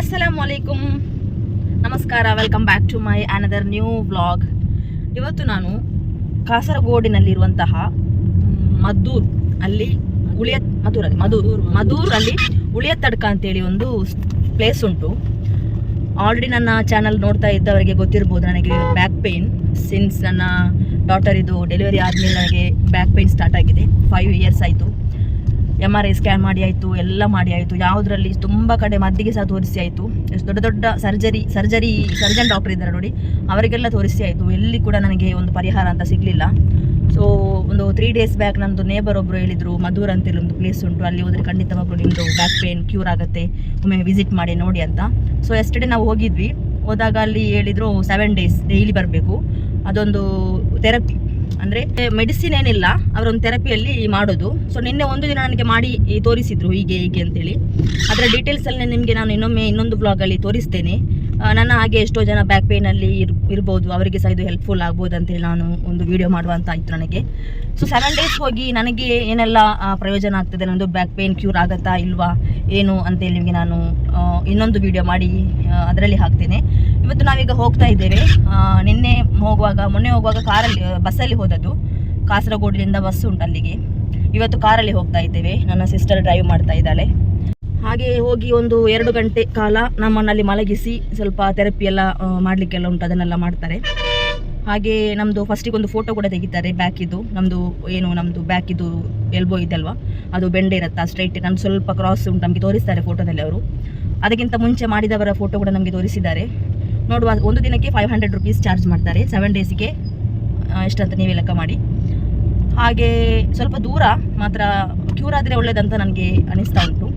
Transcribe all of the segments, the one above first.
ಅಸ್ಸಲಾಂ ವಲೈಕುಮ್ ನಮಸ್ಕಾರ welcome back to my another new vlog ಇವತ್ತು ನಾನು ಕಾಸರಗೋಡಿನಲ್ಲಿರುವಂತಹ ಮದ್ದೂರ್ ಅಲ್ಲಿ ಉಳಿಯ ಮಧೂರಲ್ಲಿ ಮಧೂರು ಮಧೂರಲ್ಲಿ ಉಳಿಯ ತಡ್ಕ ಅಂತೇಳಿ ಒಂದು ಪ್ಲೇಸ್ ಉಂಟು. ಆಲ್ರೆಡಿ ನನ್ನ ಚಾನಲ್ ನೋಡ್ತಾ ಇದ್ದವರಿಗೆ ಗೊತ್ತಿರ್ಬೋದು, ನನಗೆ ಬ್ಯಾಕ್ ಪೇಯ್ನ್ ಸಿನ್ಸ್ ನನ್ನ ಡಾಟರ್ ಇದು ಡೆಲಿವರಿ ಆದಮೇಲೆ ನನಗೆ ಬ್ಯಾಕ್ ಪೇಯ್ನ್ ಸ್ಟಾರ್ಟ್ ಆಗಿದೆ. ಫೈವ್ ಇಯರ್ಸ್ ಆಯಿತು. ಎಂ ಆರ್ ಐ ಸ್ಕ್ಯಾನ್ ಮಾಡಿ ಆಯಿತು, ಎಲ್ಲ ಮಾಡಿ ಆಯಿತು. ಯಾವುದರಲ್ಲಿ ತುಂಬ ಕಡೆ ಮದ್ದಿಗೆ ಸಹ ತೋರಿಸಿ ಆಯಿತು. ಎಷ್ಟು ದೊಡ್ಡ ದೊಡ್ಡ ಸರ್ಜರಿ ಸರ್ಜರಿ, ಸರ್ಜನ್ ಡಾಕ್ಟರ್ ಇದ್ದಾರೆ ನೋಡಿ. ಅವರಿಗೆಲ್ಲ ತೋರಿಸಿ ಆಯಿತು. ಎಲ್ಲಿ ಕೂಡ ನನಗೆ ಒಂದು ಪರಿಹಾರ ಅಂತ ಸಿಗಲಿಲ್ಲ. ಸೊ ಒಂದು ತ್ರೀ ಡೇಸ್ ಬ್ಯಾಕ್ ನಂದು ನೇಬರ್ ಒಬ್ಬರು ಹೇಳಿದರು, ಮಧುರ್ ಅಂತೇಳಿ ಒಂದು ಪ್ಲೇಸ್ ಉಂಟು. ಅಲ್ಲಿ ಹೋದರೆ ಖಂಡಿತವಾಗ್ಲೂ ನಿಮ್ಮದು ಬ್ಯಾಕ್ ಪೇನ್ ಕ್ಯೂರ್ ಆಗುತ್ತೆ. ಒಮ್ಮೆ ವಿಸಿಟ್ ಮಾಡಿ, ನೋಡಿ ಅಂತ. ಸೊ ಎಸ್ಟರ್ಡೇ ನಾವು ಹೋಗಿದ್ವಿ. ಹೋದಾಗ ಅಲ್ಲಿ ಹೇಳಿದರು ಸೆವೆನ್ ಡೇಸ್ ಡೈಲಿ ಬರಬೇಕು. ಅದೊಂದು ಥೆರಪಿ ಅಂದರೆ ಮೆಡಿಸಿನ್ ಏನಿಲ್ಲ, ಅವರೊಂದು ಥೆರಪಿಯಲ್ಲಿ ಮಾಡೋದು. ಸೊ ನಿನ್ನೆ ಒಂದು ದಿನ ನನಗೆ ಮಾಡಿ ತೋರಿಸಿದ್ರು, ಹೀಗೆ ಹೀಗೆ ಅಂತೇಳಿ. ಅದರ ಡೀಟೇಲ್ಸಲ್ಲಿ ನಿಮಗೆ ನಾನು ಇನ್ನೊಮ್ಮೆ ಇನ್ನೊಂದು ಬ್ಲಾಗಲ್ಲಿ ತೋರಿಸ್ತೇನೆ. ನನ್ನ ಹಾಗೆ ಎಷ್ಟೋ ಜನ ಬ್ಯಾಕ್ ಪೇನ್ ಇರ್, ಇರ್ಬೋದು, ಅವರಿಗೆ ಸಹ ಇದು ಹೆಲ್ಪ್ಫುಲ್ ಆಗ್ಬೋದು ಅಂತೇಳಿ ನಾನು ಒಂದು ವಿಡಿಯೋ ಮಾಡುವಂತ ಆಯ್ತು ನನಗೆ. ಸೊ ಸೆವೆನ್ ಡೇಸ್ ಹೋಗಿ ನನಗೆ ಏನೆಲ್ಲ ಪ್ರಯೋಜನ ಆಗ್ತದೆ, ನನ್ನದು ಬ್ಯಾಕ್ ಪೇನ್ ಕ್ಯೂರ್ ಆಗುತ್ತಾ ಇಲ್ವಾ, ಏನು ಅಂತೇಳಿ ನಿಮಗೆ ನಾನು ಇನ್ನೊಂದು ವಿಡಿಯೋ ಮಾಡಿ ಅದರಲ್ಲಿ ಹಾಕ್ತೇನೆ. ಇವತ್ತು ನಾವೀಗ ಹೋಗ್ತಾ ಇದ್ದೇವೆ. ನಿನ್ನೆ ಹೋಗುವಾಗ, ಮೊನ್ನೆ ಹೋಗುವಾಗ ಕಾರಲ್ಲಿ ಬಸ್ಸಲ್ಲಿ ಹೋದದ್ದು. ಕಾಸರಗೋಡಿನಿಂದ ಬಸ್ ಉಂಟು ಅಲ್ಲಿಗೆ. ಇವತ್ತು ಕಾರಲ್ಲಿ ಹೋಗ್ತಾ ಇದ್ದೇವೆ. ನನ್ನ ಸಿಸ್ಟರ್ ಡ್ರೈವ್ ಮಾಡ್ತಾ ಇದ್ದಾಳೆ. ಹಾಗೆ ಹೋಗಿ ಒಂದು ಎರಡು ಗಂಟೆ ಕಾಲ ನಮ್ಮನ್ನಲ್ಲಿ ಮಲಗಿಸಿ ಸ್ವಲ್ಪ ಥೆರಪಿ ಎಲ್ಲ ಮಾಡಲಿಕ್ಕೆಲ್ಲ ಉಂಟು. ಅದನ್ನೆಲ್ಲ ಮಾಡ್ತಾರೆ. ಹಾಗೆ ನಮ್ಮದು ಫಸ್ಟಿಗೆ ಒಂದು ಫೋಟೋ ಕೂಡ ತೆಗಿತಾರೆ ಬ್ಯಾಕಿದು ನಮ್ಮದು ಏನು ನಮ್ಮದು ಬ್ಯಾಕಿದು ಎಲ್ಬೋ ಇದಲ್ವಾ ಅದು ಬೆಂಡೆ ಇರುತ್ತಾ? ಸ್ಟ್ರೈಟ್ ನಾನು ಸ್ವಲ್ಪ ಕ್ರಾಸ್ ಉಂಟು. ನಮಗೆ ತೋರಿಸ್ತಾರೆ ಫೋಟೋದಲ್ಲಿ ಅವರು. ಅದಕ್ಕಿಂತ ಮುಂಚೆ ಮಾಡಿದವರ ಫೋಟೋ ಕೂಡ ನಮಗೆ ತೋರಿಸಿದ್ದಾರೆ. ನೋಡುವ ಒಂದು ದಿನಕ್ಕೆ ಫೈವ್ ಹಂಡ್ರೆಡ್ ರುಪೀಸ್ ಚಾರ್ಜ್ ಮಾಡ್ತಾರೆ. ಸೆವೆನ್ ಡೇಸಿಗೆ ಎಷ್ಟಂತ ನೀವೇ ಲೆಕ್ಕ ಮಾಡಿ. ಹಾಗೆ ಸ್ವಲ್ಪ ದೂರ ಮಾತ್ರ ಕ್ಯೂರ್ ಆದರೆ ಒಳ್ಳೇದಂತ ನನಗೆ ಅನಿಸ್ತಾ ಉಂಟು.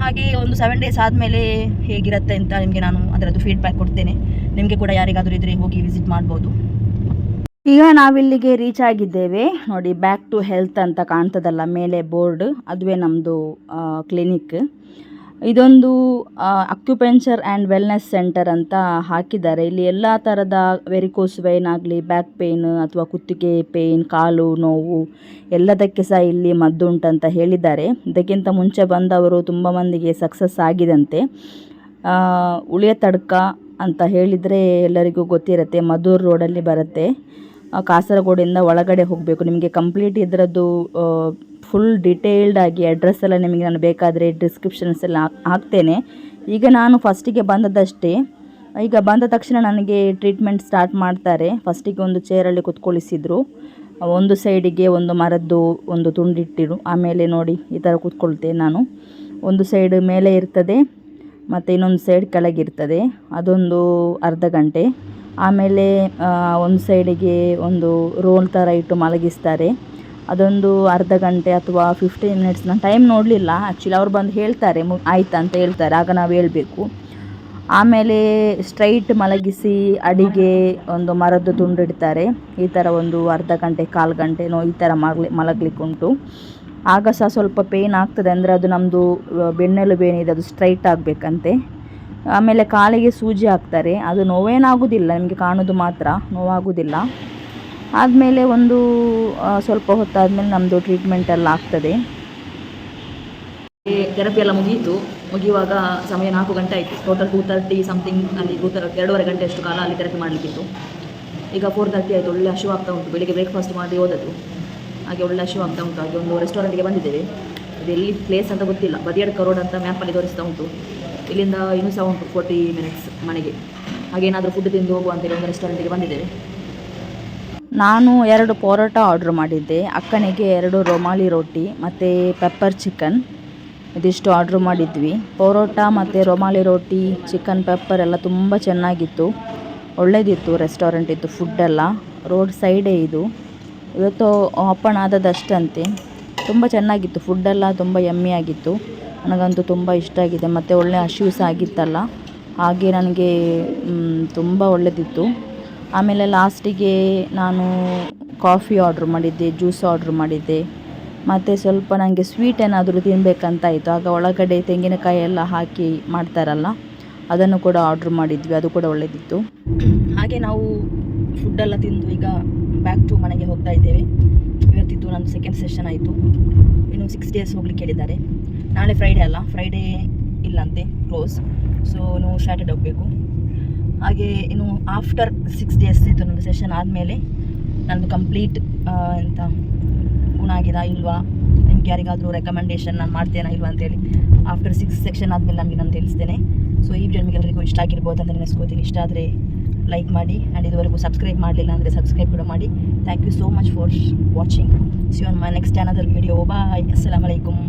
ಹಾಗೆ ಒಂದು ಸೆವೆನ್ ಡೇಸ್ ಆದಮೇಲೆ ಹೇಗಿರುತ್ತೆ ಅಂತ ನಿಮಗೆ ನಾನು ಅದರದ್ದು ಫೀಡ್ಬ್ಯಾಕ್ ಕೊಡ್ತೇನೆ. ನಿಮಗೆ ಕೂಡ ಯಾರಿಗಾದರೂ ಇದ್ರೆ ಹೋಗಿ ವಿಸಿಟ್ ಮಾಡ್ಬೋದು. ಈಗ ನಾವಿಲ್ಲಿಗೆ ರೀಚ್ ಆಗಿದ್ದೇವೆ. ನೋಡಿ ಬ್ಯಾಕ್ ಟು ಹೆಲ್ತ್ ಅಂತ ಕಾಣ್ತದಲ್ಲ, ಮೇಲೆ ಬೋರ್ಡ್ ಅದುವೇ ನಮ್ಮದು ಕ್ಲಿನಿಕ್ ಇದೊಂದು ಅಕ್ಯುಪೆಂಚರ್ ಆ್ಯಂಡ್ ವೆಲ್ನೆಸ್ ಸೆಂಟರ್ ಅಂತ ಹಾಕಿದ್ದಾರೆ. ಇಲ್ಲಿ ಎಲ್ಲ ಥರದ ವೆರಿಕೋಸ್ ವೈನ್ ಆಗಲಿ ಬ್ಯಾಕ್ ಪೇನ್ ಅಥವಾ ಕುತ್ತಿಗೆ ಪೇನ್ ಕಾಲು ನೋವು ಎಲ್ಲದಕ್ಕೆ ಸಹ ಇಲ್ಲಿ ಮದ್ದುಂಟಂತ ಹೇಳಿದ್ದಾರೆ. ಇದಕ್ಕಿಂತ ಮುಂಚೆ ಬಂದವರು ತುಂಬ ಮಂದಿಗೆ ಸಕ್ಸಸ್ ಆಗಿದಂತೆ. ಉಳಿಯ ತಡ್ಕ ಅಂತ ಹೇಳಿದರೆ ಎಲ್ಲರಿಗೂ ಗೊತ್ತಿರುತ್ತೆ ಮಧೂರ್ ರೋಡಲ್ಲಿ ಬರುತ್ತೆ. ಕಾಸರಗೋಡಿಂದ ಒಳಗಡೆ ಹೋಗಬೇಕು. ನಿಮಗೆ ಕಂಪ್ಲೀಟ್ ಇದರದ್ದು ಫುಲ್ ಡಿಟೇಲ್ಡ್ ಆಗಿ ಅಡ್ರೆಸ್ ಎಲ್ಲ ನಿಮಗೆ ನಾನು ಬೇಕಾದರೆ ಡಿಸ್ಕ್ರಿಪ್ಷನ್ಸ್ ಎಲ್ಲ ಹಾಕ್ತೇನೆ. ಈಗ ನಾನು ಫಸ್ಟಿಗೆ ಬಂದದಷ್ಟೇ ಈಗ ಬಂದ ತಕ್ಷಣ ನನಗೆ ಟ್ರೀಟ್ಮೆಂಟ್ ಸ್ಟಾರ್ಟ್ ಮಾಡ್ತಾರೆ. ಫಸ್ಟಿಗೆ ಒಂದು ಚೇರಲ್ಲಿ ಕುತ್ಕೊಳಿಸಿದ್ರು. ಒಂದು ಸೈಡಿಗೆ ಒಂದು ಮರದ್ದು ಒಂದು ತುಂಡಿಟ್ಟಿರು. ಆಮೇಲೆ ನೋಡಿ, ಈ ಥರ ಕೂತ್ಕೊಳ್ತೇನೆ ನಾನು. ಒಂದು ಸೈಡ್ ಮೇಲೆ ಇರ್ತದೆ, ಮತ್ತು ಇನ್ನೊಂದು ಸೈಡ್ ಕೆಳಗಿರ್ತದೆ ಅದೊಂದು ಅರ್ಧ ಗಂಟೆ. ಆಮೇಲೆ ಒಂದು ಸೈಡಿಗೆ ಒಂದು ರೋಲ್ ಥರ ಇಟ್ಟು ಮಲಗಿಸ್ತಾರೆ. ಅದೊಂದು ಅರ್ಧ ಗಂಟೆ ಅಥವಾ ಫಿಫ್ಟೀನ್ ಮಿನಿಟ್ಸ್ ನಾನು ಟೈಮ್ ನೋಡಲಿಲ್ಲ. ಆ್ಯಕ್ಚುಲಿ ಅವ್ರು ಬಂದು ಹೇಳ್ತಾರೆ, ಮು, ಆಯ್ತಾ? ಅಂತ ಹೇಳ್ತಾರೆ, ಆಗ ನಾವು ಹೇಳಬೇಕು. ಆಮೇಲೆ ಸ್ಟ್ರೈಟ್ ಮಲಗಿಸಿ ಅಡಿಗೆ ಒಂದು ಮರದ್ದು ತುಂಡಿಡ್ತಾರೆ ಈ ಥರ ಒಂದು ಅರ್ಧ ಗಂಟೆ, ಕಾಲು ಗಂಟೆನೋ ಈ ಥರ ಮಲಗ್ಲಿ ಮಲಗಲಿಕ್ಕುಂಟು ಆಗ ಸಹ ಸ್ವಲ್ಪ ಪೇಯ್ನ್ ಆಗ್ತದೆ. ಅಂದರೆ ಅದು ನಮ್ಮದು ಬೆನ್ನೆಲುಬೇನಿದೆ, ಅದು ಸ್ಟ್ರೈಟ್ ಆಗಬೇಕಂತೆ. ಆಮೇಲೆ ಕಾಲಿಗೆ ಸೂಜಿ ಹಾಕ್ತಾರೆ. ಅದು ನೋವೇನಾಗೋದಿಲ್ಲ, ನಿಮಗೆ ಕಾಣೋದು ಮಾತ್ರ, ನೋವಾಗೋದಿಲ್ಲ. ಆದಮೇಲೆ ಒಂದು ಸ್ವಲ್ಪ ಹೊತ್ತಾದಮೇಲೆ ನಮ್ಮದು ಟ್ರೀಟ್ಮೆಂಟ್ ಎಲ್ಲ ಆಗ್ತದೆ. ಥೆರಪಿ ಎಲ್ಲ ಮುಗಿಯಿತು ಮುಗಿಯುವಾಗ ಸಮಯ ನಾಲ್ಕು ಗಂಟೆ ಆಯಿತು. ಟೋಟಲ್ ಟೂ ತರ್ಟಿ ಸಮಥಿಂಗ್ ಅಲ್ಲಿ ಟೂ ತರ ಎರಡೂವರೆ ಗಂಟೆ ಅಷ್ಟು ಕಾಲ ಅಲ್ಲಿ ಥೆರಪಿ ಮಾಡಲಿಕ್ಕಿತ್ತು. ಈಗ ಫೋರ್ ತರ್ಟಿ ಆಯಿತು, ಒಳ್ಳೆ ಹಶು ಆಗ್ತಾ ಉಂಟು. ಬೆಳಿಗ್ಗೆ ಬ್ರೇಕ್ಫಾಸ್ಟ್ ಮಾಡಿ ಹೋದದ್ದು ಹಾಗೆ ಒಳ್ಳೆ ಹಶು ಆಗ್ತಾ ಉಂಟು. ಹಾಗೆ ಒಂದು ರೆಸ್ಟೋರೆಂಟ್ಗೆ ಬಂದಿದ್ದೇವೆ. ಅದು ಎಲ್ಲಿ ಪ್ಲೇಸ್ ಅಂತ ಗೊತ್ತಿಲ್ಲ. ಬದಿಯಡ್ ಕರೋಡ್ ಅಂತ ಮ್ಯಾಪಲ್ಲಿ ತೋರಿಸ್ತಾ ಉಂಟು. ಇಲ್ಲಿಂದ ಇನ್ನೂ ಸಹ ಉಂಟು ಫೋರ್ಟಿ ಮಿನಿಟ್ಸ್ ಮನೆಗೆ. ಹಾಗೇನಾದರೂ ಫುಡ್ ತಿಂದು ಹೋಗುವ ಅಂತೇಳಿ ಒಂದು ರೆಸ್ಟೋರೆಂಟಿಗೆ ಬಂದಿದ್ದೇವೆ. ನಾನು ಎರಡು ಪರೋಟ ಆರ್ಡ್ರ್ ಮಾಡಿದ್ದೆ. ಅಕ್ಕನಿಗೆ ಎರಡು ರೊಮಾಲಿ ರೋಟಿ, ಮತ್ತು ಪೆಪ್ಪರ್ ಚಿಕನ್ ಇದಿಷ್ಟು ಆರ್ಡ್ರ್ ಮಾಡಿದ್ವಿ. ಪರೋಟ ಮತ್ತು ರೊಮಾಲಿ ರೋಟಿ ಚಿಕನ್ ಪೆಪ್ಪರ್ ಎಲ್ಲ ತುಂಬ ಚೆನ್ನಾಗಿತ್ತು. ಒಳ್ಳೆಯದಿತ್ತು ರೆಸ್ಟೋರೆಂಟ್ ಇತ್ತು ಫುಡ್ಡೆಲ್ಲ ರೋಡ್ ಸೈಡೇ ಇದು. ಇವತ್ತು ಓಪನ್ ಆದದಷ್ಟಂತೆ. ತುಂಬ ಚೆನ್ನಾಗಿತ್ತು. ಫುಡ್ಡೆಲ್ಲ ತುಂಬ ಯಮ್ಮಿ ಆಗಿತ್ತು. ನನಗಂತೂ ತುಂಬ ಇಷ್ಟ ಆಗಿದೆ. ಮತ್ತು ಒಳ್ಳೆ ಸಹ ಆಗಿತ್ತಲ್ಲ, ಹಾಗೆ ನನಗೆ ತುಂಬ ಒಳ್ಳೆಯದಿತ್ತು ಆಮೇಲೆ ಲಾಸ್ಟಿಗೆ ನಾನು ಕಾಫಿ ಆರ್ಡ್ರ್ ಮಾಡಿದ್ದೆ ಜ್ಯೂಸ್ ಆರ್ಡ್ರ್ ಮಾಡಿದ್ದೆ. ಮತ್ತು ಸ್ವಲ್ಪ ನನಗೆ ಸ್ವೀಟ್ ಏನಾದರೂ ತಿನ್ನಬೇಕಂತಾಯಿತು ಆಗ ಒಳಗಡೆ ತೆಂಗಿನಕಾಯಿ ಎಲ್ಲ ಹಾಕಿ ಮಾಡ್ತಾರಲ್ಲ, ಅದನ್ನು ಕೂಡ ಆರ್ಡ್ರ್ ಮಾಡಿದ್ವಿ. ಅದು ಕೂಡ ಒಳ್ಳೆಯದಿತ್ತು ಹಾಗೆ ನಾವು ಫುಡ್ಡೆಲ್ಲ ತಿಂದು ಈಗ ಬ್ಯಾಕ್ ಟು ಮನೆಗೆ ಹೋಗ್ತಾ ಇದ್ದೇವೆ. ಇವತ್ತಿದ್ದು ನನ್ನ ಸೆಕೆಂಡ್ ಸೆಷನ್ ಆಯಿತು. ಇನ್ನು ಸಿಕ್ಸ್ ಡೇಸ್ ಹೋಗ್ಲಿಕ್ಕೆ ಹೇಳಿದ್ದಾರೆ. ನಾಳೆ ಫ್ರೈಡೇ ಅಲ್ಲ ಫ್ರೈಡೇ ಇಲ್ಲ ಅಂತೆ ಕ್ಲೋಸ್ ಸೊ ನೀವು ಸ್ಯಾಟರ್ಡೆ ಹೋಗಬೇಕು. ಹಾಗೆ ಇನ್ನು ಆಫ್ಟರ್ ಸಿಕ್ಸ್ ಡೇಸ್ ಇದು ನನ್ನ ಸೆಷನ್ ಆದಮೇಲೆ ನನ್ನದು ಕಂಪ್ಲೀಟ್ ಎಂತ ಗುಣ ಆಗಿದಾ ಇಲ್ವಾ? ನಿಮ್ಗೆ ಯಾರಿಗಾದರೂ ರೆಕಮೆಂಡೇಷನ್ ನಾನು ಮಾಡ್ತೇನೆ ಇಲ್ವಾ ಅಂತೇಳಿ ಆಫ್ಟರ್ ಸಿಕ್ಸ್ ಸೆಕ್ಷನ್ ಆದಮೇಲೆ ನನಗೆ ನಾನು ತಿಳಿಸ್ತೇನೆ. ಸೊ ಈ ವಿಡಿಯೋ ನಿಮಗೆಲ್ಲರಿಗೂ ಇಷ್ಟ ಆಗಿರ್ಬೋದು ಅಂತ ನೆನೆಸ್ಕೋತೀನಿ. ಇಷ್ಟ ಆದರೆ ಲೈಕ್ ಮಾಡಿ ಆ್ಯಂಡ್ ಇದುವರೆಗೂ ಸಬ್ಸ್ಕ್ರೈಬ್ ಮಾಡಲಿಲ್ಲ ಅಂದರೆ ಸಬ್ಸ್ಕ್ರೈಬ್ ಕೂಡ ಮಾಡಿ. Thank you so much for watching see on my next another video bye ಅಸ್ಸಲಾಮ್ ಅಲೈಕುಮ್